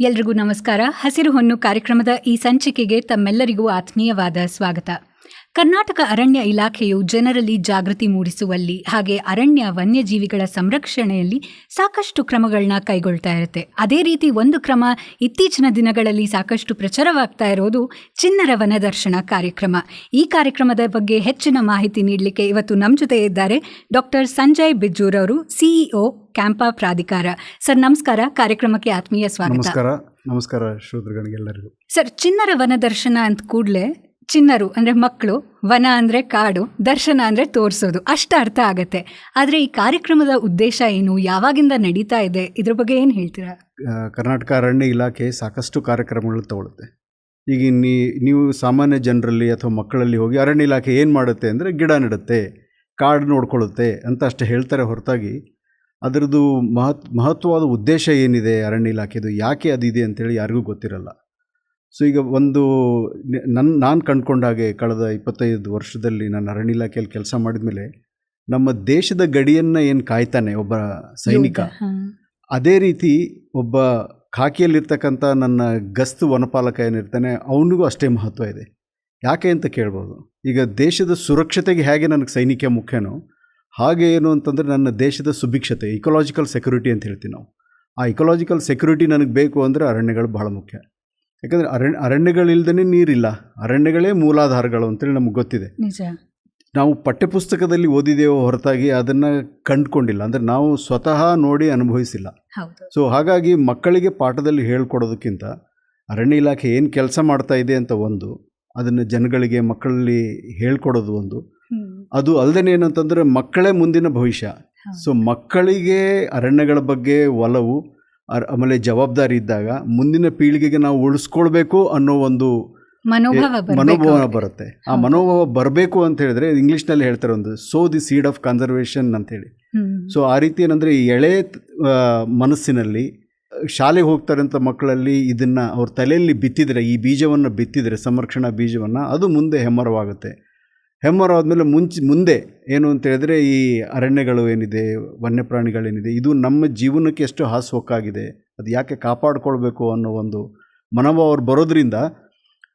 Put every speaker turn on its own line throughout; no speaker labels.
ಎಲ್ರಿಗೂ ನಮಸ್ಕಾರ. ಹಸಿರು ಹೊನ್ನು ಕಾರ್ಯಕ್ರಮದ ಈ ಸಂಚಿಕೆಗೆ ತಮ್ಮೆಲ್ಲರಿಗೂ ಆತ್ಮೀಯವಾದ ಸ್ವಾಗತ. ಕರ್ನಾಟಕ ಅರಣ್ಯ ಇಲಾಖೆಯು ಜನರಲ್ಲಿ ಜಾಗೃತಿ ಮೂಡಿಸುವಲ್ಲಿ ಹಾಗೆ ಅರಣ್ಯ ವನ್ಯಜೀವಿಗಳ ಸಂರಕ್ಷಣೆಯಲ್ಲಿ ಸಾಕಷ್ಟು ಕ್ರಮಗಳನ್ನ ಕೈಗೊಳ್ತಾ ಇರುತ್ತೆ. ಅದೇ ರೀತಿ ಒಂದು ಕ್ರಮ ಇತ್ತೀಚಿನ ದಿನಗಳಲ್ಲಿ ಸಾಕಷ್ಟು ಪ್ರಚಾರವಾಗ್ತಾ ಇರೋದು ಚಿನ್ನರ ವನದರ್ಶನ ಕಾರ್ಯಕ್ರಮ. ಈ ಕಾರ್ಯಕ್ರಮದ ಬಗ್ಗೆ ಹೆಚ್ಚಿನ ಮಾಹಿತಿ ನೀಡಲಿಕ್ಕೆ ಇವತ್ತು ನಮ್ಮ ಜೊತೆ ಇದ್ದಾರೆ ಡಾಕ್ಟರ್ ಸಂಜಯ್ ಬಿಜ್ಜೂರ್ ಅವರು ಸಿಇಒ ಕ್ಯಾಂಪಾ ಪ್ರಾಧಿಕಾರ. ಸರ್ ನಮಸ್ಕಾರ. ಕಾರ್ಯಕ್ರಮಕ್ಕೆ ಆತ್ಮೀಯ ಸ್ವಾಗತ.
ನಮಸ್ಕಾರ. ನಮಸ್ಕಾರ ಶ್ರೋತೃಗಳಿಗೆಲ್ಲರಿಗೂ.
ಸರ್ ಚಿನ್ನರ ವನದರ್ಶನ ಅಂತ ಕೂಡಲೇ ಚಿನ್ನರು ಅಂದರೆ ಮಕ್ಕಳು, ವನ ಅಂದರೆ ಕಾಡು, ದರ್ಶನ ಅಂದರೆ ತೋರಿಸೋದು. ಅಷ್ಟು ಅರ್ಥ ಆಗುತ್ತೆ. ಆದರೆ ಈ ಕಾರ್ಯಕ್ರಮದ ಉದ್ದೇಶ ಏನು? ಯಾವಾಗಿಂದ ನಡೀತಾ ಇದೆ? ಇದ್ರ ಬಗ್ಗೆ ಏನು ಹೇಳ್ತೀರಾ?
ಕರ್ನಾಟಕ ಅರಣ್ಯ ಇಲಾಖೆ ಸಾಕಷ್ಟು ಕಾರ್ಯಕ್ರಮಗಳು ತಗೊಳುತ್ತೆ ಈಗ ನೀವು ಸಾಮಾನ್ಯ ಜನರಲ್ಲಿ ಅಥವಾ ಮಕ್ಕಳಲ್ಲಿ ಹೋಗಿ ಅರಣ್ಯ ಇಲಾಖೆ ಏನು ಮಾಡುತ್ತೆ ಅಂದರೆ ಗಿಡ ನೆಡುತ್ತೆ, ಕಾಡು ನೋಡ್ಕೊಳ್ಳುತ್ತೆ ಅಂತ ಅಷ್ಟೇ ಹೇಳ್ತಾರೆ ಹೊರತಾಗಿ. ಅದರದ್ದು ಮಹತ್, ಮಹತ್ವವಾದ ಉದ್ದೇಶ ಏನಿದೆ ಅರಣ್ಯ ಇಲಾಖೆದು? ಯಾಕೆ ಅದಿದೆ ಅಂತೇಳಿ ಯಾರಿಗೂ ಗೊತ್ತಿರಲ್ಲ. ಸೊ ಈಗ ಒಂದು ನನ್ನ ನಾನು ಕಂಡ್ಕೊಂಡಾಗೆ ಕಳೆದ ಇಪ್ಪತ್ತೈದು ವರ್ಷದಲ್ಲಿ ನಾನು ಅರಣ್ಯ ಇಲಾಖೆಯಲ್ಲಿ ಕೆಲಸ ಮಾಡಿದ್ಮೇಲೆ ನಮ್ಮ ದೇಶದ ಗಡಿಯನ್ನು ಏನು ಕಾಯ್ತಾನೆ ಒಬ್ಬ ಸೈನಿಕ? ಅದೇ ರೀತಿ ಒಬ್ಬ ಖಾಕಿಯಲ್ಲಿರ್ತಕ್ಕಂಥ ನನ್ನ ಗಸ್ತು ವನಪಾಲಕ ಏನಿರ್ತಾನೆ ಅವನಿಗೂ ಅಷ್ಟೇ ಮಹತ್ವ ಇದೆ. ಯಾಕೆ ಅಂತ ಕೇಳ್ಬೋದು? ಈಗ ದೇಶದ ಸುರಕ್ಷತೆಗೆ ಹೇಗೆ ನನಗೆ ಸೈನಿಕ ಮುಖ್ಯನೋ ಹಾಗೆ ಏನು ಅಂತಂದರೆ ನನ್ನ ದೇಶದ ಸುಭಿಕ್ಷತೆ ಇಕೊಲಾಜಿಕಲ್ ಸೆಕ್ಯೂರಿಟಿ ಅಂತ ಹೇಳ್ತೀವಿ ನಾವು. ಆ ಇಕೊಲಾಜಿಕಲ್ ಸೆಕ್ಯೂರಿಟಿ ನನಗೆ ಬೇಕು ಅಂದರೆ ಅರಣ್ಯಗಳು ಬಹಳ ಮುಖ್ಯ. ಯಾಕಂದರೆ ಅರಣ್ಯ ಅರಣ್ಯಗಳಿಲ್ದೇ ನೀರಿಲ್ಲ. ಅರಣ್ಯಗಳೇ ಮೂಲಾಧಾರಗಳು ಅಂತೇಳಿ ನಮ್ಗೆ ಗೊತ್ತಿದೆ.
ನಿಜ.
ನಾವು ಪಠ್ಯಪುಸ್ತಕದಲ್ಲಿ ಓದಿದೆಯೋ ಹೊರತಾಗಿ ಅದನ್ನು ಕಂಡುಕೊಂಡಿಲ್ಲ. ಅಂದರೆ ನಾವು ಸ್ವತಃ ನೋಡಿ ಅನುಭವಿಸಿಲ್ಲ. ಸೊ ಹಾಗಾಗಿ ಮಕ್ಕಳಿಗೆ ಪಾಠದಲ್ಲಿ ಹೇಳ್ಕೊಡೋದಕ್ಕಿಂತ ಅರಣ್ಯ ಇಲಾಖೆ ಏನು ಕೆಲಸ ಮಾಡ್ತಾ ಇದೆ ಅಂತ ಒಂದು ಅದನ್ನು ಜನಗಳಿಗೆ ಮಕ್ಕಳಲ್ಲಿ ಹೇಳ್ಕೊಡೋದು ಒಂದು. ಅದು ಅಲ್ಲದೆ ಏನಂತಂದರೆ ಮಕ್ಕಳೇ ಮುಂದಿನ ಭವಿಷ್ಯ. ಸೊ ಮಕ್ಕಳಿಗೆ ಅರಣ್ಯಗಳ ಬಗ್ಗೆ ಒಲವು ಆಮೇಲೆ ಜವಾಬ್ದಾರಿ ಇದ್ದಾಗ ಮುಂದಿನ ಪೀಳಿಗೆಗೆ ನಾವು ಉಳಿಸ್ಕೊಳ್ಬೇಕು ಅನ್ನೋ ಒಂದು
ಮನೋಭಾವ
ಮನೋಭಾವ. ಬರುತ್ತೆ. ಆ ಮನೋಭಾವ ಬರಬೇಕು ಅಂತ ಹೇಳಿದ್ರೆ ಇಂಗ್ಲೀಷ್ನಲ್ಲಿ ಹೇಳ್ತಾರೆ ಒಂದು so the seed of conservation ಅಂತೇಳಿ.
ಹೇಳಿ
ಸೊ ಆ ರೀತಿ ಏನಂದರೆ ಈ ಎಳೆ ಮನಸ್ಸಿನಲ್ಲಿ ಶಾಲೆಗೆ ಹೋಗ್ತಾರಂಥ ಮಕ್ಕಳಲ್ಲಿ ಇದನ್ನು ಅವ್ರ ತಲೆಯಲ್ಲಿ ಬಿತ್ತಿದರೆ ಈ ಬೀಜವನ್ನು ಬಿತ್ತಿದರೆ ಸಂರಕ್ಷಣಾ ಬೀಜವನ್ನು ಅದು ಮುಂದೆ ಹೆಮ್ಮರವಾಗುತ್ತೆ. ಹೆಮ್ಮರವಾದ್ಮೇಲೆ ಮುಂಚೆ ಮುಂದೆ ಏನು ಅಂತ ಹೇಳಿದ್ರೆ ಈ ಅರಣ್ಯಗಳು ಏನಿದೆ ವನ್ಯಪ್ರಾಣಿಗಳೇನಿದೆ ಇದು ನಮ್ಮ ಜೀವನಕ್ಕೆ ಎಷ್ಟು ಹಾಸುಹೊಕ್ಕಾಗಿದೆ ಅದು ಯಾಕೆ ಕಾಪಾಡ್ಕೊಳ್ಬೇಕು ಅನ್ನೋ ಒಂದು ಮನೋಭಾವ ಅವ್ರು ಬರೋದ್ರಿಂದ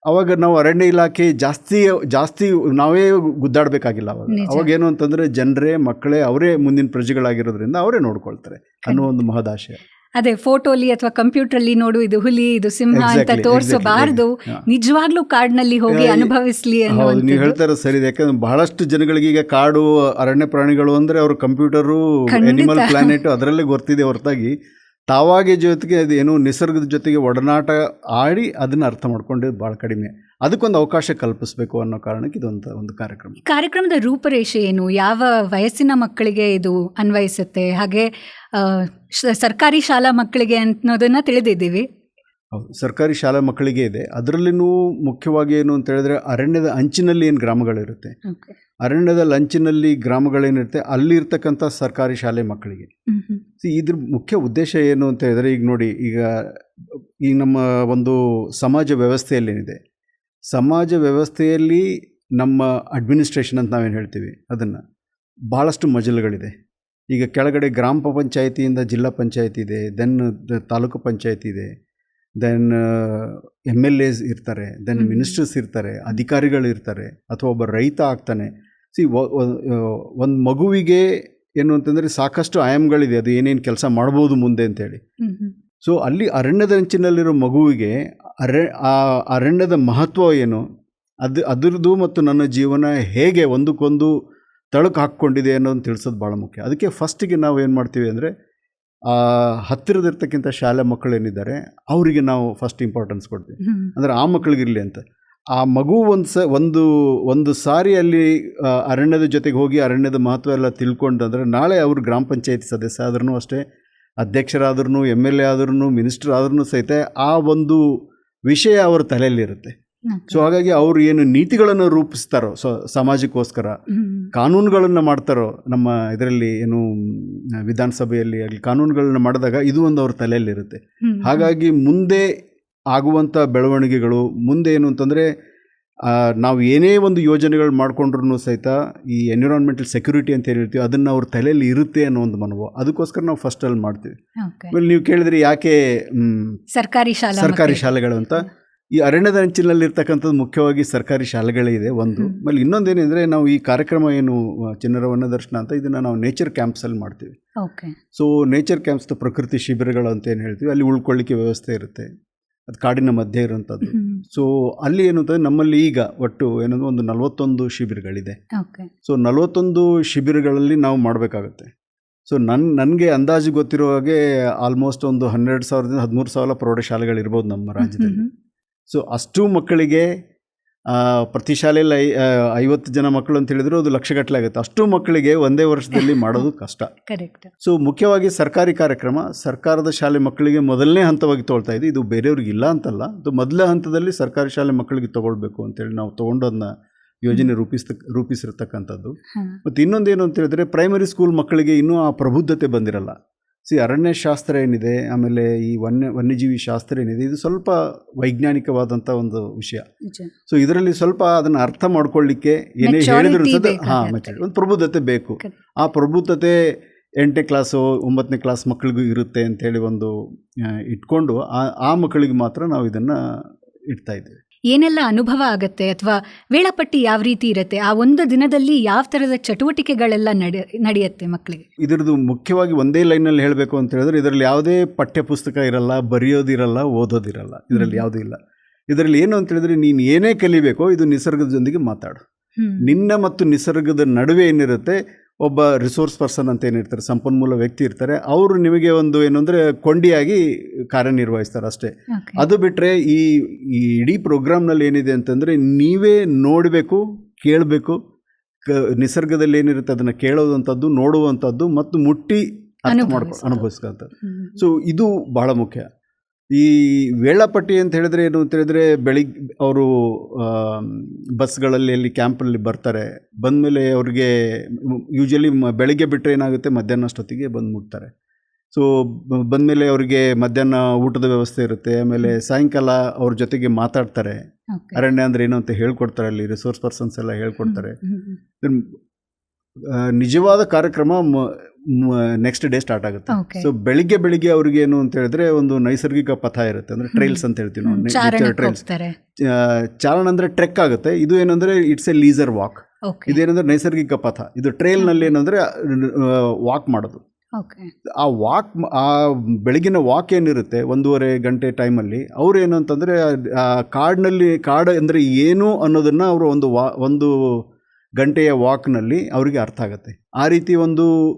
ಅವಾಗ ನಾವು ಅರಣ್ಯ ಇಲಾಖೆ ಜಾಸ್ತಿ ಜಾಸ್ತಿ ನಾವೇ ಗುದ್ದಾಡಬೇಕಾಗಿಲ್ಲ ಅವಾಗ. ಅವಾಗ ಏನು ಅಂತಂದರೆ ಜನರೇ ಮಕ್ಕಳೇ ಅವರೇ ಮುಂದಿನ ಪ್ರಜೆಗಳಾಗಿರೋದ್ರಿಂದ ಅವರೇ ನೋಡ್ಕೊಳ್ತಾರೆ ಅನ್ನೋ ಒಂದು ಮಹದಾಶಯ.
ಅದೇ ಫೋಟೋಲಿ ಅಥವಾ ಕಂಪ್ಯೂಟರ್ಲಿ ನೋಡು ಇದು ಹುಲಿ ಇದು ಸಿಂಹ ಅಂತ ತೋರಿಸಬಾರದು. ನಿಜವಾಗ್ಲೂ ಕಾಡಿನಲ್ಲಿ ಹೋಗಿ ಅನುಭವಿಸ್ಲಿ
ನೀವು ಹೇಳ್ತಾರೆ ಸರಿ ಯಾಕಂದ್ರೆ ಬಹಳಷ್ಟು ಜನಗಳಿಗೆ ಈಗ ಕಾಡು ಅರಣ್ಯ ಪ್ರಾಣಿಗಳು ಅಂದ್ರೆ ಅವ್ರ ಕಂಪ್ಯೂಟರು ಅನಿಮಲ್ ಪ್ಲಾನೆಟ್ ಅದರಲ್ಲೇ ಗೊತ್ತಿದೆ ಹೊರತಾಗಿ. ತಾವಾಗಿ ಜೊತೆಗೆ ಅದು ಏನು ನಿಸರ್ಗದ ಜೊತೆಗೆ ಒಡನಾಟ ಆಡಿ ಅದನ್ನ ಅರ್ಥ ಮಾಡ್ಕೊಂಡಿದ್ದು ಭಾಳ ಕಡಿಮೆ. ಅದಕ್ಕೊಂದು ಅವಕಾಶ ಕಲ್ಪಿಸಬೇಕು ಅನ್ನೋ ಕಾರಣಕ್ಕೆ ಇದೊಂದು ಒಂದು ಕಾರ್ಯಕ್ರಮ.
ಕಾರ್ಯಕ್ರಮದ ರೂಪರೇಷೆ ಏನು? ಯಾವ ವಯಸ್ಸಿನ ಮಕ್ಕಳಿಗೆ ಇದು ಅನ್ವಯಿಸುತ್ತೆ? ಹಾಗೆ ಸರ್ಕಾರಿ ಶಾಲಾ ಮಕ್ಕಳಿಗೆ ಅನ್ನೋದನ್ನ ತಿಳಿದಿದ್ದೀವಿ.
ಹೌದು ಸರ್ಕಾರಿ ಶಾಲಾ ಮಕ್ಕಳಿಗೆ ಇದೆ. ಅದರಲ್ಲಿನೂ ಮುಖ್ಯವಾಗಿ ಏನು ಅಂತ ಹೇಳಿದ್ರೆ ಅರಣ್ಯದ ಅಂಚಿನಲ್ಲಿ ಏನು ಗ್ರಾಮಗಳಿರುತ್ತೆ? ಅರಣ್ಯದ ಅಂಚಿನಲ್ಲಿ ಗ್ರಾಮಗಳೇನಿರುತ್ತೆ? ಅಲ್ಲಿ ಇರ್ತಕ್ಕಂಥ ಸರ್ಕಾರಿ ಶಾಲೆ ಮಕ್ಕಳಿಗೆ. ಇದ್ರ ಮುಖ್ಯ ಉದ್ದೇಶ ಏನು ಅಂತ ಹೇಳಿದ್ರೆ ಈಗ ನೋಡಿ ಈಗ ಈ ನಮ್ಮ ಒಂದು ಸಮಾಜ ವ್ಯವಸ್ಥೆಯಲ್ಲಿ ಏನಿದೆ ಸಮಾಜ ವ್ಯವಸ್ಥೆಯಲ್ಲಿ ನಮ್ಮ ಅಡ್ಮಿನಿಸ್ಟ್ರೇಷನ್ ಅಂತ ನಾವೇನು ಹೇಳ್ತೀವಿ? ಅದನ್ನು ಭಾಳಷ್ಟು ಮಜಲುಗಳಿದೆ. ಈಗ ಕೆಳಗಡೆ ಗ್ರಾಮ ಪಂಚಾಯತಿಯಿಂದ ಜಿಲ್ಲಾ ಪಂಚಾಯತಿ ಇದೆ ದೆನ್ ತಾಲೂಕು ಪಂಚಾಯತಿ ಇದೆ ದೆನ್ ಎಂ ಎಲ್ ಎಸ್ ಇರ್ತಾರೆ ದೆನ್ ಮಿನಿಸ್ಟರ್ಸ್ ಇರ್ತಾರೆ ಅಧಿಕಾರಿಗಳು ಇರ್ತಾರೆ ಅಥವಾ ಒಬ್ಬ ರೈತ ಆಗ್ತಾನೆ. ಸಿ ಒಂದು ಮಗುವಿಗೆ ಏನು ಅಂತಂದರೆ ಸಾಕಷ್ಟು ಆಯಾಮ್ಗಳಿದೆ ಅದು ಏನೇನು ಕೆಲಸ ಮಾಡ್ಬೋದು ಮುಂದೆ ಅಂತೇಳಿ. ಸೊ ಅಲ್ಲಿ ಅರಣ್ಯದ ಅಂಚಿನಲ್ಲಿರೋ ಮಗುವಿಗೆ ಅರ ಆ ಅರಣ್ಯದ ಮಹತ್ವ ಏನು? ಅದು ಅದರದ್ದು ಮತ್ತು ನನ್ನ ಜೀವನ ಹೇಗೆ ಒಂದಕ್ಕೊಂದು ತಳಕು ಹಾಕ್ಕೊಂಡಿದೆ ಅನ್ನೋದನ್ನು ತಿಳಿಸೋದು ಭಾಳ ಮುಖ್ಯ. ಅದಕ್ಕೆ ಫಸ್ಟಿಗೆ ನಾವು ಏನು ಮಾಡ್ತೀವಿ ಅಂದರೆ ಹತ್ತಿರದಿರ್ತಕ್ಕಂಥ ಶಾಲೆ ಮಕ್ಕಳೇನಿದ್ದಾರೆ ಅವರಿಗೆ ನಾವು ಫಸ್ಟ್ ಇಂಪಾರ್ಟೆನ್ಸ್ ಕೊಡ್ತೀವಿ. ಅಂದರೆ ಆ ಮಕ್ಕಳಿಗಿರಲಿ ಅಂತ. ಆ ಮಗು ಒಂದು ಸ ಒಂದು ಒಂದು ಸಾರಿ ಅಲ್ಲಿ ಅರಣ್ಯದ ಜೊತೆಗೆ ಹೋಗಿ ಅರಣ್ಯದ ಮಹತ್ವ ಎಲ್ಲ ತಿಳ್ಕೊಂಡಂದರೆ ನಾಳೆ ಅವರು ಗ್ರಾಮ ಪಂಚಾಯತಿ ಸದಸ್ಯ ಆದ್ರೂ ಅಷ್ಟೇ ಅಧ್ಯಕ್ಷರಾದ್ರೂ ಎಂ ಎಲ್ ಎ ಆದ್ರೂ ಮಿನಿಸ್ಟರ್ ಆದ್ರೂ ಸಹಿತ ಆ ಒಂದು ವಿಷಯ ಅವ್ರ ತಲೆಯಲ್ಲಿರುತ್ತೆ. ಸೊ ಹಾಗಾಗಿ ಅವರು ಏನು ನೀತಿಗಳನ್ನು ರೂಪಿಸ್ತಾರೋ ಸೊ ಸಮಾಜಕ್ಕೋಸ್ಕರ. ಕಾನೂನುಗಳನ್ನು ಮಾಡ್ತಾರೋ ನಮ್ಮ ಇದರಲ್ಲಿ ಏನು ವಿಧಾನಸಭೆಯಲ್ಲಿ ಆಗಲಿ ಕಾನೂನುಗಳನ್ನ ಮಾಡಿದಾಗ ಇದು ಒಂದು ಅವ್ರ ತಲೆಯಲ್ಲಿರುತ್ತೆ. ಹಾಗಾಗಿ ಮುಂದೆ ಆಗುವಂಥ ಬೆಳವಣಿಗೆಗಳು ಮುಂದೆ ಏನು ಅಂತಂದರೆ ನಾವು ಏನೇ ಒಂದು ಯೋಜನೆಗಳು ಮಾಡ್ಕೊಂಡ್ರು ಸಹಿತ ಈ ಎನ್ವಿರಾನ್ಮೆಂಟಲ್ ಸೆಕ್ಯೂರಿಟಿ ಅಂತ ಹೇಳಿರ್ತೀವಿ ಅದನ್ನು ಅವ್ರ ತಲೆಯಲ್ಲಿ ಇರುತ್ತೆ ಅನ್ನೋ ಒಂದು ಮನವು ಅದಕ್ಕೋಸ್ಕರ ನಾವು ಫಸ್ಟ್ ಅಲ್ಲಿ ಮಾಡ್ತೀವಿ. ಆಮೇಲೆ ನೀವು ಕೇಳಿದ್ರೆ ಯಾಕೆ
ಸರ್ಕಾರಿ ಶಾಲೆ
ಸರ್ಕಾರಿ ಶಾಲೆಗಳು ಅಂತ. ಈ ಅರಣ್ಯದ ಅಂಚಿನಲ್ಲಿರ್ತಕ್ಕಂಥದ್ದು ಮುಖ್ಯವಾಗಿ ಸರ್ಕಾರಿ ಶಾಲೆಗಳೇ ಇದೆ ಒಂದು. ಆಮೇಲೆ ಇನ್ನೊಂದೇನೆಂದರೆ ನಾವು ಈ ಕಾರ್ಯಕ್ರಮ ಏನು ಚಿನ್ನರ ವನದರ್ಶನ ಅಂತ ಇದನ್ನು ನಾವು ನೇಚರ್ ಕ್ಯಾಂಪ್ಸಲ್ಲಿ ಮಾಡ್ತೀವಿ.
ಓಕೆ
ಸೊ ನೇಚರ್ ಕ್ಯಾಂಪ್ಸ್ ಪ್ರಕೃತಿ ಶಿಬಿರಗಳು ಅಂತ ಏನು ಹೇಳ್ತೀವಿ ಅಲ್ಲಿ ಉಳ್ಕೊಳ್ಳಿಕ್ಕೆ ವ್ಯವಸ್ಥೆ ಇರುತ್ತೆ. ಅದು ಕಾಡಿನ ಮಧ್ಯೆ ಇರುವಂಥದ್ದು. ಸೊ ಅಲ್ಲಿ ಏನು ಅಂತಂದರೆ ನಮ್ಮಲ್ಲಿ ಈಗ ಒಟ್ಟು ಏನಂದ್ರೆ ಒಂದು ನಲವತ್ತೊಂದು ಶಿಬಿರಗಳಿದೆ. ಸೊ ನಲವತ್ತೊಂದು ಶಿಬಿರಗಳಲ್ಲಿ ನಾವು ಮಾಡಬೇಕಾಗತ್ತೆ. ಸೊ ನನ್ನ ನನಗೆ ಅಂದಾಜು ಗೊತ್ತಿರೋ ಹಾಗೆ ಆಲ್ಮೋಸ್ಟ್ ಒಂದು ಹನ್ನೆರಡು ಸಾವಿರದಿಂದ ಹದಿಮೂರು ಸಾವಿರ ಪ್ರೌಢಶಾಲೆಗಳಿರ್ಬೋದು ನಮ್ಮ ರಾಜ್ಯದಲ್ಲಿ. ಸೊ ಅಷ್ಟು ಮಕ್ಕಳಿಗೆ ಪ್ರತಿ ಶಾಲೆಯಲ್ಲಿ ಐ ಐವತ್ತು ಜನ ಮಕ್ಕಳು ಅಂತ ಹೇಳಿದ್ರು ಅದು ಲಕ್ಷಗಟ್ಟಲೆ ಆಗುತ್ತೆ. ಅಷ್ಟು ಮಕ್ಕಳಿಗೆ ಒಂದೇ ವರ್ಷದಲ್ಲಿ ಮಾಡೋದು ಕಷ್ಟ.
ಕರೆಕ್ಟ್
ಸೊ ಮುಖ್ಯವಾಗಿ ಸರ್ಕಾರಿ ಕಾರ್ಯಕ್ರಮ ಸರ್ಕಾರದ ಶಾಲೆ ಮಕ್ಕಳಿಗೆ ಮೊದಲನೇ ಹಂತವಾಗಿ ತೊಗೊಳ್ತಾ ಇದೆ. ಇದು ಬೇರೆಯವ್ರಿಗೆ ಇಲ್ಲ ಅಂತಲ್ಲ ಅದು ಮೊದಲ ಹಂತದಲ್ಲಿ ಸರ್ಕಾರಿ ಶಾಲೆ ಮಕ್ಕಳಿಗೆ ತೊಗೊಳ್ಬೇಕು ಅಂತೇಳಿ ನಾವು ತೊಗೊಂಡೋದನ್ನ ಯೋಜನೆ ರೂಪಿಸ್ತ ರೂಪಿಸಿರ್ತಕ್ಕಂಥದ್ದು. ಮತ್ತು ಇನ್ನೊಂದೇನು ಅಂತ ಹೇಳಿದ್ರೆ ಪ್ರೈಮರಿ ಸ್ಕೂಲ್ ಮಕ್ಕಳಿಗೆ ಇನ್ನೂ ಆ ಪ್ರಬುದ್ಧತೆ ಬಂದಿರಲ್ಲ. ಸಿ ಅರಣ್ಯಶಾಸ್ತ್ರ ಏನಿದೆ ಆಮೇಲೆ ಈ ವನ್ಯ ವನ್ಯಜೀವಿ ಶಾಸ್ತ್ರ ಏನಿದೆ ಇದು ಸ್ವಲ್ಪ ವೈಜ್ಞಾನಿಕವಾದಂಥ ಒಂದು ವಿಷಯ. ಸೊ ಇದರಲ್ಲಿ ಸ್ವಲ್ಪ ಅದನ್ನು ಅರ್ಥ ಮಾಡ್ಕೊಳ್ಳಿಕ್ಕೆ ಏನೇ ಹೇಳಿದ್ರು ಹಾಂ
ಮತ್ತೆ
ಒಂದು ಪ್ರಬುದ್ಧತೆ ಬೇಕು. ಆ ಪ್ರಬುದ್ಧತೆ ಎಂಟನೇ ಕ್ಲಾಸು ಒಂಬತ್ತನೇ ಕ್ಲಾಸ್ ಮಕ್ಕಳಿಗೂ ಇರುತ್ತೆ ಅಂತೇಳಿ ಒಂದು ಇಟ್ಕೊಂಡು ಆ ಆ ಮಕ್ಕಳಿಗೆ ಮಾತ್ರ ನಾವು ಇದನ್ನು ಇಡ್ತಾ ಇದ್ದೀವಿ.
ಏನೆಲ್ಲ ಅನುಭವ ಆಗತ್ತೆ ಅಥವಾ ವೇಳಾಪಟ್ಟಿ ಯಾವ ರೀತಿ ಇರುತ್ತೆ ಆ ಒಂದು ದಿನದಲ್ಲಿ ಯಾವ ಥರದ ಚಟುವಟಿಕೆಗಳೆಲ್ಲ ನಡೆ ನಡೆಯುತ್ತೆ ಮಕ್ಕಳಿಗೆ
ಇದರದು ಮುಖ್ಯವಾಗಿ ಒಂದೇ ಲೈನಲ್ಲಿ ಹೇಳಬೇಕು ಅಂತ ಹೇಳಿದ್ರೆ ಇದರಲ್ಲಿ ಯಾವುದೇ ಪಠ್ಯ ಪುಸ್ತಕ ಇರಲ್ಲ ಬರೆಯೋದಿರಲ್ಲ ಓದೋದಿರಲ್ಲ ಇದರಲ್ಲಿ. ಯಾವುದೂ ಇಲ್ಲ. ಇದರಲ್ಲಿ ಏನು ಅಂತ ಹೇಳಿದ್ರೆ ನೀನು ಏನೇ ಕಲಿಬೇಕೋ ಇದು ನಿಸರ್ಗದ ಜೊತೆಗೆ ಮಾತಾಡು ನಿನ್ನ ಮತ್ತು ನಿಸರ್ಗದ ನಡುವೆ ಏನಿರುತ್ತೆ ಒಬ್ಬ ರಿಸೋರ್ಸ್ ಪರ್ಸನ್ ಅಂತ ಏನಿರ್ತಾರೆ ಸಂಪನ್ಮೂಲ ವ್ಯಕ್ತಿ ಇರ್ತಾರೆ ಅವರು ನಿಮಗೆ ಒಂದು ಏನು ಅಂದರೆ ಕೊಂಡಿಯಾಗಿ ಕಾರ್ಯನಿರ್ವಹಿಸ್ತಾರೆ ಅಷ್ಟೇ. ಅದು ಬಿಟ್ಟರೆ ಈ ಈ ಇಡೀ ಪ್ರೋಗ್ರಾಮ್ನಲ್ಲಿ ಏನಿದೆ ಅಂತಂದರೆ ನೀವೇ ನೋಡಬೇಕು ಕೇಳಬೇಕು ಕ ನಿಸರ್ಗದಲ್ಲಿ ಏನಿರುತ್ತೆ ಅದನ್ನು ಕೇಳೋದಂಥದ್ದು ನೋಡುವಂಥದ್ದು ಮತ್ತು ಮುಟ್ಟಿ ಅನುಭವಿಸ್ಕೊಂಥದ್ದು ಸೊ ಇದು ಭಾಳ ಮುಖ್ಯ. ಈ ವೇಳಾಪಟ್ಟಿ ಅಂತ ಹೇಳಿದ್ರೆ ಏನು ಅಂತ ಹೇಳಿದ್ರೆ ಬೆಳಿಗ್ಗೆ ಅವರು ಬಸ್ಗಳಲ್ಲಿ ಅಲ್ಲಿ ಕ್ಯಾಂಪಲ್ಲಿ ಬರ್ತಾರೆ. ಬಂದಮೇಲೆ ಅವ್ರಿಗೆ ಯೂಶಲಿ ಬೆಳಿಗ್ಗೆ ಬಿಟ್ಟರೆ ಏನಾಗುತ್ತೆ? ಮಧ್ಯಾಹ್ನ ಅಷ್ಟೊತ್ತಿಗೆ ಬಂದು ಮುಟ್ತಾರೆ. ಸೊ ಬಂದಮೇಲೆ ಅವರಿಗೆ ಮಧ್ಯಾಹ್ನ ಊಟದ ವ್ಯವಸ್ಥೆ ಇರುತ್ತೆ. ಆಮೇಲೆ ಸಾಯಂಕಾಲ ಅವ್ರ ಜೊತೆಗೆ ಮಾತಾಡ್ತಾರೆ. ಅರಣ್ಯ ಅಂದರೆ ಏನು ಅಂತ ಹೇಳ್ಕೊಡ್ತಾರೆ ಅಲ್ಲಿ ರಿಸೋರ್ಸ್ ಪರ್ಸನ್ಸ್ ಎಲ್ಲ ಹೇಳ್ಕೊಡ್ತಾರೆ. ನಿಜವಾದ ಕಾರ್ಯಕ್ರಮ ನೆಕ್ಸ್ಟ್ ಡೇ ಸ್ಟಾರ್ಟ್ ಆಗುತ್ತೆ. ಸೊ ಬೆಳಿಗ್ಗೆ ಬೆಳಿಗ್ಗೆ ಅವ್ರಿಗೆ ಏನು ಅಂತ ಹೇಳಿದ್ರೆ ಒಂದು ನೈಸರ್ಗಿಕ ಪಥ ಇರುತ್ತೆ. ಅಂದ್ರೆ ಟ್ರೈಲ್ಸ್ ಅಂತ ಹೇಳ್ತೀವಿ
ನೋಡಿ
ನಾವು ಟ್ರೈಲ್ಸ್ ಚಾರಣ ಅಂದ್ರೆ ಟ್ರೆಕ್ ಆಗುತ್ತೆ. ಇದು ಏನಂದ್ರೆ ಇಟ್ಸ್ ಎ ಲೀಸರ್ ವಾಕ್ ಇದೇನಂದ್ರೆ ನೈಸರ್ಗಿಕ ಪಥ. ಇದು ಟ್ರೈಲ್ನಲ್ಲಿ ಏನಂದ್ರೆ ವಾಕ್ ಮಾಡೋದು. ಆ ವಾಕ್ ಆ ಬೆಳಗಿನ ವಾಕ್ ಏನಿರುತ್ತೆ ಒಂದೂವರೆ ಗಂಟೆ ಟೈಮಲ್ಲಿ ಅವ್ರು ಏನು ಅಂತಂದರೆ ಆ ಕಾಡಿನಲ್ಲಿ ಕಾಡು ಅಂದರೆ ಏನು ಅನ್ನೋದನ್ನು ಅವರು ಒಂದು ವಾ ಒಂದು ಗಂಟೆಯ ವಾಕ್ನಲ್ಲಿ ಅವರಿಗೆ ಅರ್ಥ ಆಗುತ್ತೆ. ಆ ರೀತಿ ಒಂದು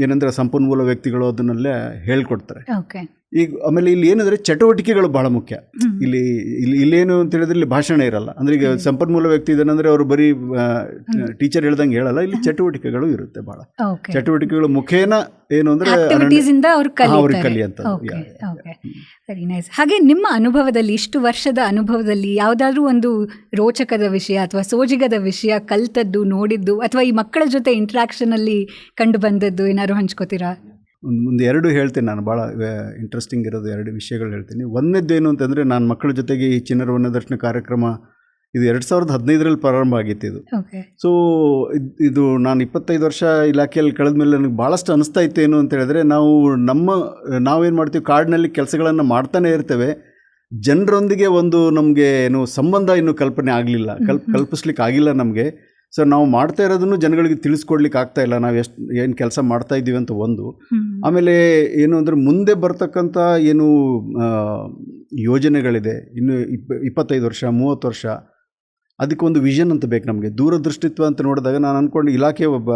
ಏನಂದರೆ ಸಂಪನ್ಮೂಲ ವ್ಯಕ್ತಿಗಳು ಅದನ್ನಲ್ಲೇ ಹೇಳ್ಕೊಡ್ತಾರೆ.
ಓಕೆ.
ಈಗ ಆಮೇಲೆ ಇಲ್ಲಿ ಏನಂದರೆ ಚಟುವಟಿಕೆಗಳು ಬಹಳ ಮುಖ್ಯ. ಇಲ್ಲಿ ಇಲ್ಲಿ ಇಲ್ಲೇನು ಅಂತ ಹೇಳಿದ್ರೆ ಇಲ್ಲಿ ಭಾಷಣ ಇರಲ್ಲ. ಅಂದ್ರೆ ಈಗ ಸಂಪನ್ಮೂಲ ವ್ಯಕ್ತಿ ಇದ್ದಾನಂದ್ರೆ ಅವರು ಬರೀ ಟೀಚರ್ ಹೇಳ್ದಂಗೆ ಹೇಳಲ್ಲ. ಇಲ್ಲಿ ಚಟುವಟಿಕೆಗಳು ಇರುತ್ತೆ ಬಹಳ. ಚಟುವಟಿಕೆಗಳು ಮುಖೇನ ಏನು ಅಂದ್ರೆ ಅವ್ರಿಗೆ
ಓಕೆ ಸರಿ ನೈಸ್ ಹಾಗೆ ನಿಮ್ಮ ಅನುಭವದಲ್ಲಿ ಇಷ್ಟು ವರ್ಷದ ಅನುಭವದಲ್ಲಿ ಯಾವುದಾದ್ರೂ ಒಂದು ರೋಚಕದ ವಿಷಯ ಅಥವಾ ಸೋಜಿಗದ ವಿಷಯ ಕಲ್ತದ್ದು ನೋಡಿದ್ದು ಅಥವಾ ಈ ಮಕ್ಕಳ ಜೊತೆ ಇಂಟ್ರಾಕ್ಷನ್ ಅಲ್ಲಿ ಕಂಡು ಬಂದದ್ದು ಏನಾದ್ರು ಹಂಚ್ಕೋತೀರಾ?
ಒಂದು ಮುಂದೆ ಎರಡು ಹೇಳ್ತೀನಿ ನಾನು ಭಾಳ ಇಂಟ್ರೆಸ್ಟಿಂಗ್ ಇರೋದು ಎರಡು ವಿಷಯಗಳು ಹೇಳ್ತೀನಿ. ಒಂದನೇದ್ದು ಏನು ಅಂತಂದರೆ ನಾನು ಮಕ್ಕಳ ಜೊತೆಗೆ ಈ ಚಿನ್ನರ ವನ್ಯದರ್ಶನ ಕಾರ್ಯಕ್ರಮ ಇದು ಎರಡು ಸಾವಿರದ ಹದಿನೈದರಲ್ಲಿ ಪ್ರಾರಂಭ ಆಗಿತ್ತು ಇದು. ಸೊ ಇದು ನಾನು ಇಪ್ಪತ್ತೈದು ವರ್ಷ ಇಲಾಖೆಯಲ್ಲಿ ಕಳೆದ ಮೇಲೆ ನನಗೆ ಭಾಳಷ್ಟು ಅನಿಸ್ತಾ ಇತ್ತು ಏನು ಅಂತ ಹೇಳಿದ್ರೆ ನಾವು ನಮ್ಮ ನಾವೇನು ಮಾಡ್ತೀವಿ ಕಾರ್ಡ್ನಲ್ಲಿ ಕೆಲಸಗಳನ್ನು ಮಾಡ್ತಾನೆ ಇರ್ತೇವೆ. ಜನರೊಂದಿಗೆ ಒಂದು ನಮಗೆ ಏನು ಸಂಬಂಧ ಇನ್ನೂ ಕಲ್ಪನೆ ಆಗಲಿಲ್ಲ. ಕಲ್ಪ್. ಕಲ್ಪಿಸ್ಲಿಕ್ಕೆ ಆಗಿಲ್ಲ ನಮಗೆ. ಸೊ ನಾವು ಮಾಡ್ತಾ ಇರೋದನ್ನು ಜನಗಳಿಗೆ ತಿಳಿಸ್ಕೊಡ್ಲಿಕ್ಕೆ ಆಗ್ತಾ ಇಲ್ಲ. ನಾವು ಎಷ್ಟು ಏನು ಕೆಲಸ ಮಾಡ್ತಾ ಇದ್ದೀವಿ ಅಂತ ಒಂದು. ಆಮೇಲೆ ಏನು ಅಂದರೆ ಮುಂದೆ ಬರ್ತಕ್ಕಂಥ ಏನು ಯೋಜನೆಗಳಿದೆ. ಇನ್ನು ಇಪ್ಪ ಇಪ್ಪತ್ತೈದು ವರ್ಷ ಮೂವತ್ತು ವರ್ಷ ಅದಕ್ಕೊಂದು ವಿಷನ್ ಅಂತ ಬೇಕು ನಮಗೆ. ದೂರದೃಷ್ಟಿತ್ವ ಅಂತ ನೋಡಿದಾಗ ನಾನು ಅಂದ್ಕೊಂಡು ಇಲಾಖೆ ಒಬ್ಬ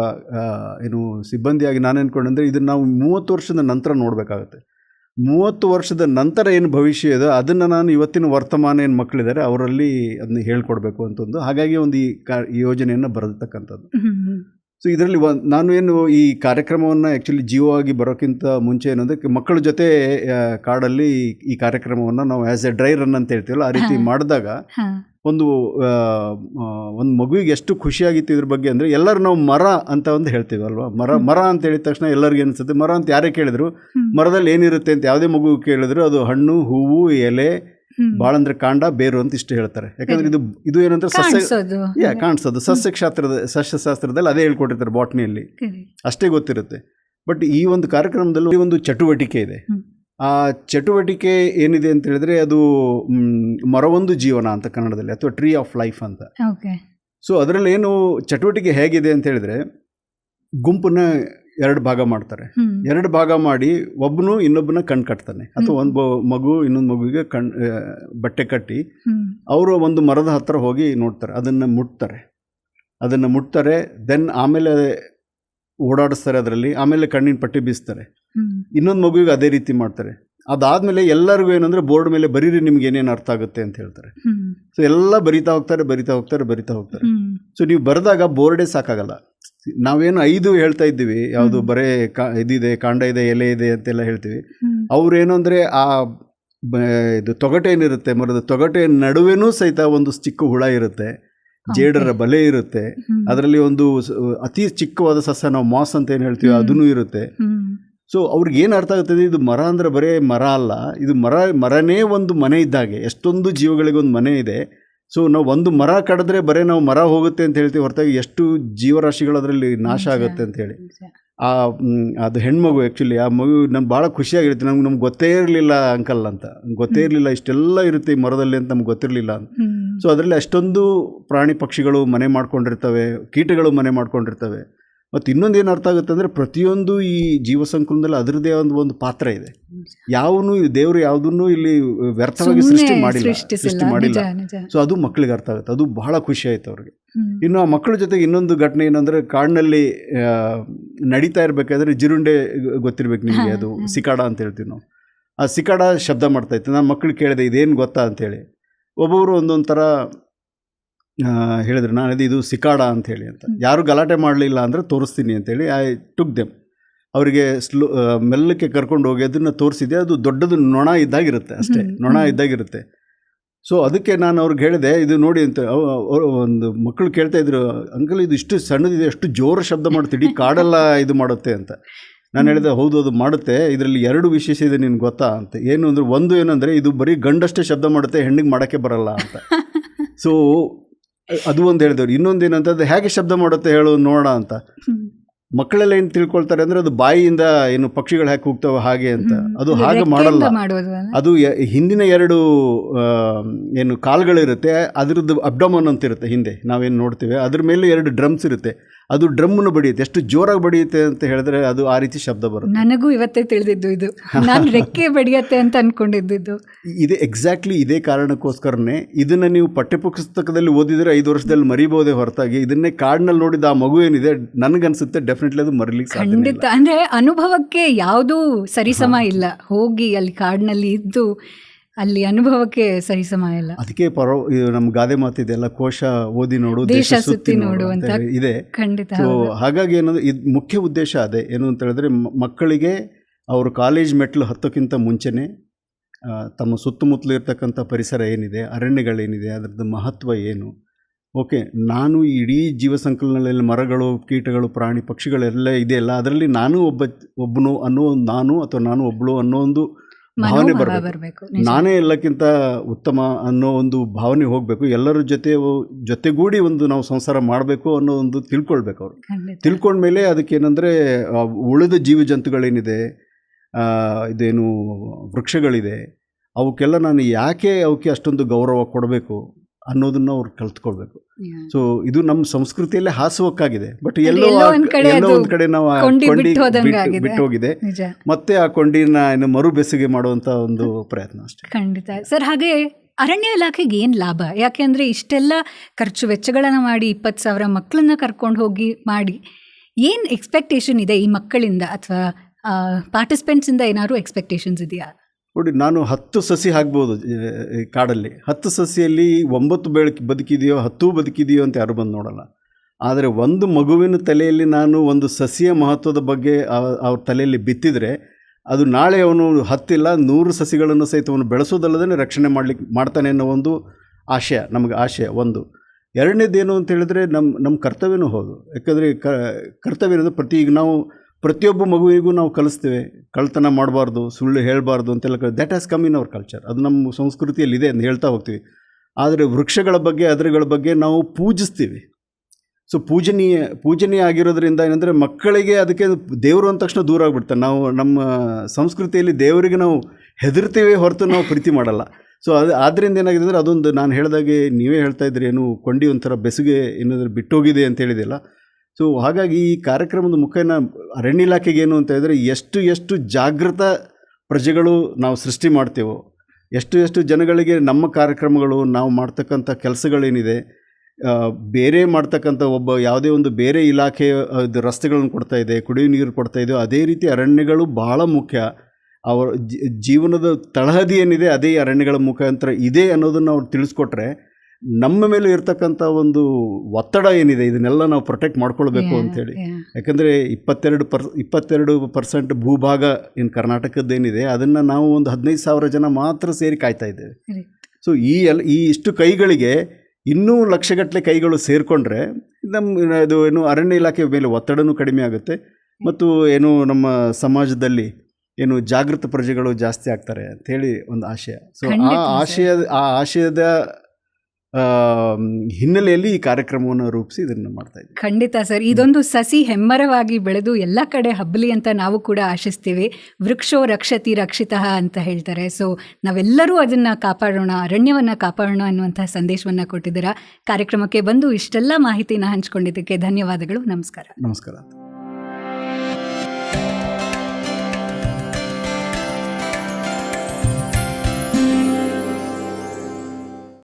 ಏನು ಸಿಬ್ಬಂದಿಯಾಗಿ ನಾನು ಅಂದ್ಕೊಂಡಂದರೆ ಇದನ್ನು ನಾವು ಮೂವತ್ತು ವರ್ಷದ ನಂತರ ನೋಡಬೇಕಾಗುತ್ತೆ. ಮೂವತ್ತು ವರ್ಷದ ನಂತರ ಏನು ಭವಿಷ್ಯ ಇದೆ ಅದನ್ನು ನಾನು ಇವತ್ತಿನ ವರ್ತಮಾನ ಏನು ಮಕ್ಕಳಿದ್ದಾರೆ ಅವರಲ್ಲಿ ಅದನ್ನ ಹೇಳ್ಕೊಡ್ಬೇಕು ಅಂತ ಒಂದು ಹಾಗಾಗಿ ಒಂದು ಈ ಕಾ ಯೋಜನೆಯನ್ನು ಬರೆದಿರ್ತಕ್ಕಂಥದ್ದು. ಸೊ ಇದರಲ್ಲಿ ಒಂದು ನಾನು ಏನು ಈ ಕಾರ್ಯಕ್ರಮವನ್ನು ಆ್ಯಕ್ಚುಲಿ ಜೀವವಾಗಿ ಬರೋಕ್ಕಿಂತ ಮುಂಚೆ ಏನಂದರೆ ಮಕ್ಕಳ ಜೊತೆ ಕಾಡಲ್ಲಿ ಈ ಕಾರ್ಯಕ್ರಮವನ್ನು ನಾವು ಆ್ಯಸ್ ಎ ಡ್ರೈ ರನ್ ಅಂತ ಹೇಳ್ತೀವಲ್ಲ ಆ ರೀತಿ ಮಾಡಿದಾಗ ಒಂದು ಒಂದು ಮಗುವಿಗೆ ಎಷ್ಟು ಖುಷಿಯಾಗಿತ್ತು ಇದ್ರ ಬಗ್ಗೆ ಅಂದರೆ ಎಲ್ಲರೂ ನಾವು ಮರ ಅಂತ ಒಂದು ಹೇಳ್ತೀವಲ್ವಾ ಮರ ಮರ ಅಂತ ಹೇಳಿದ ತಕ್ಷಣ ಎಲ್ಲರಿಗೂ ಅನಿಸುತ್ತೆ ಮರ ಅಂತ ಯಾರೇ ಕೇಳಿದ್ರು. ಮರದಲ್ಲಿ ಏನಿರುತ್ತೆ ಅಂತ ಯಾವುದೇ ಮಗು ಕೇಳಿದ್ರು ಅದು ಹಣ್ಣು ಹೂವು ಎಲೆ
ಬಾಳ
ಭಾಳ ಅಂದ್ರೆ ಕಾಂಡ ಬೇರು ಅಂತ ಇಷ್ಟು ಹೇಳ್ತಾರೆ. ಯಾಕಂದ್ರೆ ಇದು ಇದು ಏನಂದ್ರೆ ಸಸ್ಯ
ಕಾಣಿಸೋದು.
ಸಸ್ಯಶಾಸ್ತ್ರದ ಸಸ್ಯಶಾಸ್ತ್ರದಲ್ಲಿ ಅದೇ ಹೇಳ್ಕೊಟ್ಟಿರ್ತಾರೆ ಬಾಟ್ನಿಯಲ್ಲಿ. ಅಷ್ಟೇ ಗೊತ್ತಿರುತ್ತೆ. ಬಟ್ ಈ ಒಂದು ಕಾರ್ಯಕ್ರಮದಲ್ಲಿ ಒಂದು ಚಟುವಟಿಕೆ ಇದೆ. ಆ ಚಟುವಟಿಕೆ ಏನಿದೆ ಅಂತ ಹೇಳಿದ್ರೆ ಅದು ಮರವೊಂದು ಜೀವನ ಅಂತ ಕನ್ನಡದಲ್ಲಿ ಅಥವಾ ಟ್ರೀ ಆಫ್ ಲೈಫ್ ಅಂತ. ಸೊ ಅದರಲ್ಲಿ ಏನು ಚಟುವಟಿಕೆ ಹೇಗಿದೆ ಅಂತ ಹೇಳಿದ್ರೆ ಗುಂಪನ್ನ ಎರಡು ಭಾಗ ಮಾಡ್ತಾರೆ. ಎರಡು ಭಾಗ ಮಾಡಿ ಒಬ್ಬನು ಇನ್ನೊಬ್ಬನ ಕಣ್ ಕಟ್ತಾನೆ. ಅಥವಾ ಒಂದು ಮಗು ಇನ್ನೊಂದು ಮಗುವಿಗೆ ಕಣ್ ಬಟ್ಟೆ ಕಟ್ಟಿ ಅವರು ಒಂದು ಮರದ ಹತ್ರ ಹೋಗಿ ನೋಡ್ತಾರೆ. ಅದನ್ನು ಮುಟ್ತಾರೆ. ಅದನ್ನು ಮುಟ್ತಾರೆ ದೆನ್ ಆಮೇಲೆ ಓಡಾಡಿಸ್ತಾರೆ ಅದರಲ್ಲಿ ಆಮೇಲೆ ಕಣ್ಣಿನ ಪಟ್ಟಿ ಬೀಸ್ತಾರೆ. ಇನ್ನೊಂದು ಮಗುವಿಗೆ ಅದೇ ರೀತಿ ಮಾಡ್ತಾರೆ. ಅದಾದಮೇಲೆ ಎಲ್ಲರಿಗೂ ಏನಂದರೆ ಬೋರ್ಡ್ ಮೇಲೆ ಬರೀರಿ ನಿಮ್ಗೆ ಏನೇನು ಅರ್ಥ ಆಗುತ್ತೆ ಅಂತ ಹೇಳ್ತಾರೆ. ಸೊ ಎಲ್ಲ ಬರಿತಾ ಹೋಗ್ತಾರೆ ಬರಿತಾ ಹೋಗ್ತಾರೆ ಬರಿತಾ ಹೋಗ್ತಾರೆ. ಸೊ ನೀವು ಬರೆದಾಗ ಬೋರ್ಡೇ ಸಾಕಾಗಲ್ಲ. ನಾವೇನು ಐದು ಹೇಳ್ತಾ ಇದ್ದೀವಿ ಯಾವುದು. ಬರೇ ಕಾ ಇದಿದೆ ಕಾಂಡ ಇದೆ ಎಲೆ ಇದೆ ಅಂತೆಲ್ಲ ಹೇಳ್ತೀವಿ. ಅವ್ರೇನು ಅಂದರೆ ಆ ಇದು ತೊಗಟೆ ಏನಿರುತ್ತೆ ಮರದ ತೊಗಟೆ ನಡುವೆನೂ ಸಹಿತ ಒಂದು ಚಿಕ್ಕ ಹುಳ ಇರುತ್ತೆ. ಜೇಡರ ಬಲೆ ಇರುತ್ತೆ. ಅದರಲ್ಲಿ ಒಂದು ಅತಿ ಚಿಕ್ಕವಾದ ಸಸ್ಯ ನಾವು ಮಾಸ್ ಅಂತ ಏನು ಹೇಳ್ತೀವಿ
ಅದನ್ನು
ಅದೂ ಇರುತ್ತೆ. ಸೊ ಅವ್ರಿಗೆ ಏನು ಅರ್ಥ ಆಗುತ್ತದೆ ಇದು ಮರ ಅಂದರೆ ಬರೀ ಮರ ಅಲ್ಲ. ಇದು ಮರ ಮರನೇ ಒಂದು ಮನೆ ಇದ್ದಾಗೆ. ಎಷ್ಟೊಂದು ಜೀವಗಳಿಗೆ ಒಂದು ಮನೆ ಇದೆ. ಸೊ ನಾವು ಒಂದು ಮರ ಕಡಿದ್ರೆ ಬರೀ ನಾವು ಮರ ಹೋಗುತ್ತೆ ಅಂತ ಹೇಳ್ತೀವಿ ಹೊರತಾಗಿ ಎಷ್ಟು ಜೀವರಾಶಿಗಳು ಅದರಲ್ಲಿ ನಾಶ ಆಗುತ್ತೆ ಅಂತ ಹೇಳಿ. ಆ ಅದು ಹೆಣ್ಮಗು ಆ್ಯಕ್ಚುಲಿ ಆ ಮಗು ನಮ್ಗೆ ಭಾಳ ಖುಷಿಯಾಗಿರುತ್ತೆ. ನಮ್ಗೆ ನಮ್ಗೆ ಗೊತ್ತೇ ಇರಲಿಲ್ಲ ಅಂಕಲ್ ಅಂತ. ಗೊತ್ತೇ ಇರಲಿಲ್ಲ ಇಷ್ಟೆಲ್ಲ ಇರುತ್ತೆ ಈ ಮರದಲ್ಲಿ ಅಂತ ನಮ್ಗೆ ಗೊತ್ತಿರಲಿಲ್ಲ ಅಂತ. ಸೊ ಅದರಲ್ಲಿ ಅಷ್ಟೊಂದು ಪ್ರಾಣಿ ಪಕ್ಷಿಗಳು ಮನೆ ಮಾಡ್ಕೊಂಡಿರ್ತವೆ ಕೀಟಗಳು ಮನೆ ಮಾಡ್ಕೊಂಡಿರ್ತವೆ. ಮತ್ತು ಇನ್ನೊಂದು ಏನು ಅರ್ಥ ಆಗುತ್ತೆ ಅಂದರೆ ಪ್ರತಿಯೊಂದು ಈ ಜೀವ ಸಂಕುಲದಲ್ಲಿ ಅದರದ್ದೇ ಒಂದು ಒಂದು ಪಾತ್ರ ಇದೆ. ಯಾವನು ದೇವರು ಯಾವುದನ್ನು ಇಲ್ಲಿ ವ್ಯರ್ಥವಾಗಿ ಸೃಷ್ಟಿ ಮಾಡಿಲ್ಲ ಸೃಷ್ಟಿ ಮಾಡಿಲ್ಲ. ಸೊ ಅದು ಮಕ್ಕಳಿಗೆ ಅರ್ಥ ಆಗುತ್ತೆ. ಅದು ಬಹಳ ಖುಷಿ ಆಯ್ತು ಅವ್ರಿಗೆ. ಇನ್ನು ಆ ಮಕ್ಕಳ ಜೊತೆಗೆ ಇನ್ನೊಂದು ಘಟನೆ ಏನಂದರೆ ಕಾಡಿನಲ್ಲಿ ನಡೀತಾ ಇರಬೇಕಾದ್ರೆ ಜಿರುಂಡೆ ಗೊತ್ತಿರ್ಬೇಕು ನಿಮಗೆ ಅದು ಸಿಕಾಡ ಅಂತ ಹೇಳ್ತೀವಿ ನಾವು. ಆ ಸಿಕಾಡ ಶಬ್ದ ಮಾಡ್ತಾ ಇತ್ತು. ನಾನು ಮಕ್ಕಳು ಕೇಳಿದೆ ಇದೇನು ಗೊತ್ತಾ ಅಂತೇಳಿ. ಒಬ್ಬೊಬ್ಬರು ಒಂದೊಂದು ಥರ ಹೇಳಿದ್ರು ನಾನು ಇದು ಸಿಕಾಡ ಅಂತ ಹೇಳಿ ಅಂತ. ಯಾರು ಗಲಾಟೆ ಮಾಡಲಿಲ್ಲ ಅಂದರೆ ತೋರಿಸ್ತೀನಿ ಅಂತೇಳಿ ಐ ಟುಕ್ ದೆಮ್ ಅವರಿಗೆ ಸ್ಲೋ ಮೆಲ್ಲಕ್ಕೆ ಕರ್ಕೊಂಡು ಹೋಗಿ ಅದನ್ನು ತೋರಿಸಿದೆ ಅದು ದೊಡ್ಡದು ನೊಣ ಇದ್ದಾಗಿರುತ್ತೆ ಅಷ್ಟೇ ನೊಣ ಇದ್ದಾಗಿರುತ್ತೆ. ಸೊ ಅದಕ್ಕೆ ನಾನು ಅವ್ರಿಗೆ ಹೇಳಿದೆ ಇದು ನೋಡಿ ಅಂತ. ಒಂದು ಮಕ್ಕಳು ಕೇಳ್ತಾ ಇದ್ರು ಅಂಕಲ್ ಇದು ಇಷ್ಟು ಸಣ್ಣದಿದೆ ಅಷ್ಟು ಜೋರ ಶಬ್ದ ಮಾಡುತ್ತೆ ಇಡೀ ಕಾಡೆಲ್ಲ ಇದು ಮಾಡುತ್ತೆ ಅಂತ. ನಾನು ಹೇಳಿದೆ ಹೌದು ಅದು ಮಾಡುತ್ತೆ ಇದರಲ್ಲಿ ಎರಡು ವಿಶೇಷ ಇದೆ ನಿನ್ಗೆ ಗೊತ್ತಾ ಅಂತ. ಏನು ಅಂದರೆ ಒಂದು ಏನಂದರೆ ಇದು ಬರೀ ಗಂಡಷ್ಟೇ ಶಬ್ದ ಮಾಡುತ್ತೆ ಹೆಣ್ಣಿಗೆ ಮಾಡೋಕ್ಕೆ ಬರಲ್ಲ ಅಂತ. ಸೊ ಅದು ಒಂದು ಹೇಳಿದವ್ರು. ಇನ್ನೊಂದು ಏನಂತಂದ್ರೆ ಹೇಗೆ ಶಬ್ದ ಮಾಡುತ್ತೆ ಹೇಳು ನೋಡ ಅಂತ. ಮಕ್ಕಳೆಲ್ಲ ಏನು ತಿಳ್ಕೊಳ್ತಾರೆ ಅಂದ್ರೆ ಅದು ಬಾಯಿಯಿಂದ ಏನು ಪಕ್ಷಿಗಳು ಹಾಕಿ ಹೋಗ್ತಾವೆ ಹಾಗೆ ಅಂತ. ಅದು ಹಾಗೆ ಮಾಡಲ್ಲ. ಅದು ಹಿಂದಿನ ಎರಡು ಏನು ಕಾಲ್ಗಳಿರುತ್ತೆ ಅದರದ್ದು ಅಬ್ಡಮನ್ ಅಂತ ಇರುತ್ತೆ ಹಿಂದೆ. ನಾವೇನು ನೋಡ್ತೀವಿ ಅದ್ರ ಮೇಲೆ ಎರಡು ಡ್ರಮ್ಸ್ ಇರುತ್ತೆ. ಅದು ಡ್ರಮ್ಮನ್ನು ಬಡಿಯುತ್ತೆ. ಎಷ್ಟು ಜೋರಾಗಿ ಬಡಿಯುತ್ತೆ ಅಂತ ಹೇಳಿದ್ರೆ ಅದು ಆ ರೀತಿ ಶಬ್ದ ಬರುತ್ತೆ.
ನನಗೂ ಇವತ್ತೇ ತಿಳಿದಿದ್ದು ಇದು. ನಾನು ರೆಕ್ಕೆ ಬಡಿಯತ್ತೆ ಅಂತ ಅನ್ಕೊಂಡಿದ್ದು
ಇದು. ಎಕ್ಸಾಕ್ಟ್ಲಿ ಇದೇ ಕಾರಣಕ್ಕೋಸ್ಕರನೇ ಇದನ್ನ ನೀವು ಪಠ್ಯಪುಸ್ತಕದಲ್ಲಿ ಓದಿದ್ರೆ ಐದು ವರ್ಷದಲ್ಲಿ ಮರಿಬಹುದೇ ಹೊರತಾಗಿ ಇದನ್ನೇ ಕಾಡಿನಲ್ಲಿ ನೋಡಿದ ಆ ಮಗು ಏನಿದೆ ನನಗನ್ಸುತ್ತೆ ಡೆಫಿನೆಟ್ಲಿ ಅದು ಮರಿಲಿಕ್ಕೆ
ಖಂಡಿತ. ಅಂದ್ರೆ ಅನುಭವಕ್ಕೆ ಯಾವುದೂ ಸರಿಸಮ ಇಲ್ಲ. ಹೋಗಿ ಅಲ್ಲಿ ಕಾಡಿನಲ್ಲಿ ಇದ್ದು ಅಲ್ಲಿ ಅನುಭವಕ್ಕೆ ಸರಿಸಮ ಇಲ್ಲ
ಅದಕ್ಕೆ ಪರ ಇದು ನಮ್ಮ ಗಾದೆ ಮಾತಿದೆಲ್ಲ ಕೋಶ ಓದಿ ನೋಡು
ದೇಶ ಸುತ್ತಿ
ನೋಡು ಅಂತ. ಇದೆ.
ಖಂಡಿತ
ಸೊ ಹಾಗಾಗಿ ಏನಂದ್ರೆ ಇದು ಮುಖ್ಯ ಉದ್ದೇಶ ಅದೇ. ಏನು ಅಂತ ಹೇಳಿದ್ರೆ ಮಕ್ಕಳಿಗೆ ಅವರು ಕಾಲೇಜ್ ಮೆಟ್ಲು ಹತ್ತೋಕ್ಕಿಂತ ಮುಂಚೆನೇ ತಮ್ಮ ಸುತ್ತಮುತ್ತಲು ಇರ್ತಕ್ಕಂಥ ಪರಿಸರ ಏನಿದೆ ಅರಣ್ಯಗಳೇನಿದೆ ಅದರದ್ದು ಮಹತ್ವ ಏನು? ಓಕೆ ನಾನು ಇಡೀ ಜೀವ ಸಂಕಲನದಲ್ಲಿ ಮರಗಳು ಕೀಟಗಳು ಪ್ರಾಣಿ ಪಕ್ಷಿಗಳೆಲ್ಲ ಇದೆಯಲ್ಲ ಅದರಲ್ಲಿ ನಾನು ಒಬ್ಬ ಒಬ್ಬನು ಅನ್ನೋ ಒಂದು ನಾನು ಅಥವಾ ನಾನು ಒಬ್ಬಳು ಅನ್ನೋ ಒಂದು ಭಾವನೆ ಬರಬೇಕು. ನಾನೇ ಎಲ್ಲಕ್ಕಿಂತ ಉತ್ತಮ ಅನ್ನೋ ಒಂದು ಭಾವನೆ ಹೋಗಬೇಕು. ಎಲ್ಲರ ಜೊತೆ ಜೊತೆಗೂಡಿ ಒಂದು ನಾವು ಸಂಸಾರ ಮಾಡಬೇಕು ಅನ್ನೋ ಒಂದು ತಿಳ್ಕೊಳ್ಬೇಕು ಅವರು. ತಿಳ್ಕೊಂಡ್ಮೇಲೆ ಅದಕ್ಕೇನೆಂದರೆ ಉಳಿದ ಜೀವ ಜಂತುಗಳೇನಿದೆ ಆ, ಇದೇನು ವೃಕ್ಷಗಳಿದೆ ಅವಕ್ಕೆಲ್ಲ ನಾನು ಯಾಕೆ ಅವಕ್ಕೆ ಅಷ್ಟೊಂದು ಗೌರವ ಕೊಡಬೇಕು? ಅನ್ನೋದನ್ನ ಅವ್ರು ಕಲ್ತ್ಕೊಳ್ಬೇಕು. ಸೊ ಇದು ನಮ್ಮ ಸಂಸ್ಕೃತಿಯಲ್ಲೇ ಹಾಸುವಕ್ಕಾಗಿದೆ. ಬಟ್ ಎಲ್ಲೋ
ಎಲ್ಲೋ ಒಂದ್ ಕಡೆ
ನಾವು ಆ
ಕೊಂಡಿ
ಹೋಗಿದೆ
ನಿಜ.
ಮತ್ತೆ ಆ ಕೊಂಡಿನ ಏನು ಮರು ಬೆಸುಗೆ ಮಾಡುವಂತ ಒಂದು ಪ್ರಯತ್ನ ಅಷ್ಟೇ.
ಖಂಡಿತ. ಸರ್ ಹಾಗೆ ಅರಣ್ಯ ಇಲಾಖೆಗೆ ಏನು ಲಾಭ? ಯಾಕೆಂದ್ರೆ ಇಷ್ಟೆಲ್ಲ ಖರ್ಚು ವೆಚ್ಚಗಳನ್ನು ಮಾಡಿ ಇಪ್ಪತ್ತು ಸಾವಿರ ಮಕ್ಕಳನ್ನ ಕರ್ಕೊಂಡು ಹೋಗಿ ಮಾಡಿ ಏನು ಎಕ್ಸ್ಪೆಕ್ಟೇಷನ್ ಇದೆ ಈ ಮಕ್ಕಳಿಂದ? ಅಥವಾ ಪಾರ್ಟಿಸಿಪೆಂಟ್ಸಿಂದ ಏನಾದ್ರು ಎಕ್ಸ್ಪೆಕ್ಟೇಷನ್ಸ್ ಇದೆಯಾ?
ನೋಡಿ, ನಾನು ಹತ್ತು ಸಸಿ ಹಾಕ್ಬೋದು ಕಾಡಲ್ಲಿ. ಹತ್ತು ಸಸಿಯಲ್ಲಿ ಒಂಬತ್ತು ಬೆಳಕು ಬದುಕಿದೆಯೋ, ಹತ್ತು ಬದುಕಿದೆಯೋ ಅಂತ ಯಾರು ಬಂದು ನೋಡಲ್ಲ. ಆದರೆ ಒಂದು ಮಗುವಿನ ತಲೆಯಲ್ಲಿ ನಾನು ಒಂದು ಸಸಿಯ ಮಹತ್ವದ ಬಗ್ಗೆ ಅವ್ರ ತಲೆಯಲ್ಲಿ ಬಿತ್ತಿದರೆ, ಅದು ನಾಳೆ ಅವನು ಹತ್ತಿಲ್ಲ, ನೂರು ಸಸಿಗಳನ್ನು ಸಹಿತ ಅವನು ಬೆಳೆಸೋದಲ್ಲದೇ ರಕ್ಷಣೆ ಮಾಡ್ಲಿಕ್ಕೆ ಮಾಡ್ತಾನೆ ಅನ್ನೋ ಒಂದು ಆಶಯ, ನಮಗೆ ಆಶಯ, ಒಂದು. ಎರಡನೇದೇನು ಅಂತ ಹೇಳಿದ್ರೆ ನಮ್ಮ ನಮ್ಮ ಕರ್ತವ್ಯನೂ ಹೌದು. ಯಾಕಂದರೆ ಕರ್ತವ್ಯ ಅಂದರೆ ಪ್ರತಿ ಈಗ ನಾವು ಪ್ರತಿಯೊಬ್ಬ ಮಗುವಿಗೂ ನಾವು ಕಲಿಸ್ತೇವೆ. ಕಳ್ತನ ಮಾಡಬಾರ್ದು, ಸುಳ್ಳು ಹೇಳಬಾರ್ದು ಅಂತೆಲ್ಲ that has come in our culture ಅದು ನಮ್ಮ ಸಂಸ್ಕೃತಿಯಲ್ಲಿ ಇದೆ ಅಂತ ಹೇಳ್ತಾ ಹೋಗ್ತೀವಿ. ಆದರೆ ವೃಕ್ಷಗಳ ಬಗ್ಗೆ, ಅದರಗಳ ಬಗ್ಗೆ ನಾವು ಪೂಜಿಸ್ತೀವಿ. ಸೊ ಪೂಜನೀಯ ಪೂಜನೀಯ ಆಗಿರೋದ್ರಿಂದ ಏನಂದರೆ ಮಕ್ಕಳಿಗೆ ಅದಕ್ಕೆ ದೇವರು ಅಂದ ತಕ್ಷಣ ದೂರ ಆಗಿಬಿಡ್ತಾರೆ. ನಾವು ನಮ್ಮ ಸಂಸ್ಕೃತಿಯಲ್ಲಿ ದೇವರಿಗೆ ನಾವು ಹೆದರ್ತೀವಿ ಹೊರತು ನಾವು ಪ್ರೀತಿ ಮಾಡಲ್ಲ. ಸೊ ಅದು ಆದ್ದರಿಂದ ಏನಾಗಿದೆ ಅಂದರೆ ಅದೊಂದು ನಾನು ಹೇಳಿದಾಗೆ ನೀವೇ ಹೇಳ್ತಾ ಇದ್ರಿ ಏನು ಕೊಂಡಿ ಒಂಥರ ಬೆಸುಗೆ ಏನಾದರೂ ಬಿಟ್ಟೋಗಿದೆ ಅಂತ ಹೇಳಿದೆಲ್ಲ ಸೊ ಹಾಗಾಗಿ ಈ ಕಾರ್ಯಕ್ರಮದ ಮುಖೇನ ಅರಣ್ಯ ಇಲಾಖೆಗೆ ಏನು ಅಂತ ಹೇಳಿದರೆ ಎಷ್ಟು ಎಷ್ಟು ಜಾಗೃತ ಪ್ರಜೆಗಳು ನಾವು ಸೃಷ್ಟಿ ಮಾಡ್ತೇವೋ, ಎಷ್ಟು ಎಷ್ಟು ಜನಗಳಿಗೆ ನಮ್ಮ ಕಾರ್ಯಕ್ರಮಗಳು ನಾವು ಮಾಡ್ತಕ್ಕಂಥ ಕೆಲಸಗಳೇನಿದೆ ಬೇರೆ ಮಾಡ್ತಕ್ಕಂಥ ಒಬ್ಬ ಯಾವುದೇ ಒಂದು ಬೇರೆ ಇಲಾಖೆ ರಸ್ತೆಗಳನ್ನು ಕೊಡ್ತಾ ಇದೆ, ಕುಡಿಯುವ ನೀರು ಕೊಡ್ತಾ ಇದೆ, ಅದೇ ರೀತಿ ಅರಣ್ಯಗಳು ಬಹಳ ಮುಖ್ಯ. ಅವರ ಜೀವನದ ತಳಹದಿ ಏನಿದೆ, ಅದೇ ಅರಣ್ಯಗಳ ಮುಖಾಂತರ ಇದೆ ಅನ್ನೋದನ್ನು ಅವ್ರು ತಿಳಿಸ್ಕೊಟ್ರೆ ನಮ್ಮ ಮೇಲೆ ಇರ್ತಕ್ಕಂಥ ಒಂದು ಒತ್ತಡ ಏನಿದೆ ಇದನ್ನೆಲ್ಲ ನಾವು ಪ್ರೊಟೆಕ್ಟ್ ಮಾಡ್ಕೊಳ್ಬೇಕು ಅಂತೇಳಿ ಯಾಕಂದರೆ ಇಪ್ಪತ್ತೆರಡು ಪರ್ ಇಪ್ಪತ್ತೆರಡು ಪರ್ಸೆಂಟ್ ಭೂಭಾಗ ಏನು ಕರ್ನಾಟಕದ್ದೇನಿದೆ ಅದನ್ನು ನಾವು ಒಂದು ಹದಿನೈದು ಸಾವಿರ ಜನ ಮಾತ್ರ ಸೇರಿ ಕಾಯ್ತಾ ಇದ್ದೇವೆ. ಸೊ ಈ ಎಲ್ಲ ಈ ಇಷ್ಟು ಕೈಗಳಿಗೆ ಇನ್ನೂ ಲಕ್ಷಗಟ್ಟಲೆ ಕೈಗಳು ಸೇರಿಕೊಂಡ್ರೆ ನಮ್ಮ ಇದು ಏನು ಅರಣ್ಯ ಇಲಾಖೆ ಮೇಲೆ ಒತ್ತಡನೂ ಕಡಿಮೆ ಆಗುತ್ತೆ. ಮತ್ತು ಏನು ನಮ್ಮ ಸಮಾಜದಲ್ಲಿ ಏನು ಜಾಗೃತ ಪ್ರಜೆಗಳು ಜಾಸ್ತಿ ಆಗ್ತಾರೆ ಅಂಥೇಳಿ ಒಂದು ಆಶಯ. ಸೊ ಆ ಆಶಯ. ಆ ಆಶಯದ ಹಿನ್ನೆಲೆಯಲ್ಲಿ ಈ ಕಾರ್ಯಕ್ರಮವನ್ನು ರೂಪಿಸಿ ಇದನ್ನು ಮಾಡ್ತಾ ಇದ್ದೀವಿ.
ಖಂಡಿತ ಸರ್. ಇದೊಂದು ಸಸಿ ಹೆಮ್ಮರವಾಗಿ ಬೆಳೆದು ಎಲ್ಲ ಕಡೆ ಹಬ್ಬಲಿ ಅಂತ ನಾವು ಕೂಡ ಆಶಿಸ್ತೀವಿ. ವೃಕ್ಷೋ ರಕ್ಷತಿ ರಕ್ಷಿತಃ ಅಂತ ಹೇಳ್ತಾರೆ. ಸೊ ನಾವೆಲ್ಲರೂ ಅದನ್ನು ಕಾಪಾಡೋಣ ಅರಣ್ಯವನ್ನು ಕಾಪಾಡೋಣ ಅನ್ನುವಂತಹ ಸಂದೇಶವನ್ನು ಕೊಟ್ಟಿದ್ದೀರಾ. ಕಾರ್ಯಕ್ರಮಕ್ಕೆ ಬಂದು ಇಷ್ಟೆಲ್ಲ ಮಾಹಿತಿನ ಹಂಚ್ಕೊಂಡಿದ್ದಕ್ಕೆ ಧನ್ಯವಾದಗಳು. ನಮಸ್ಕಾರ.
ನಮಸ್ಕಾರ.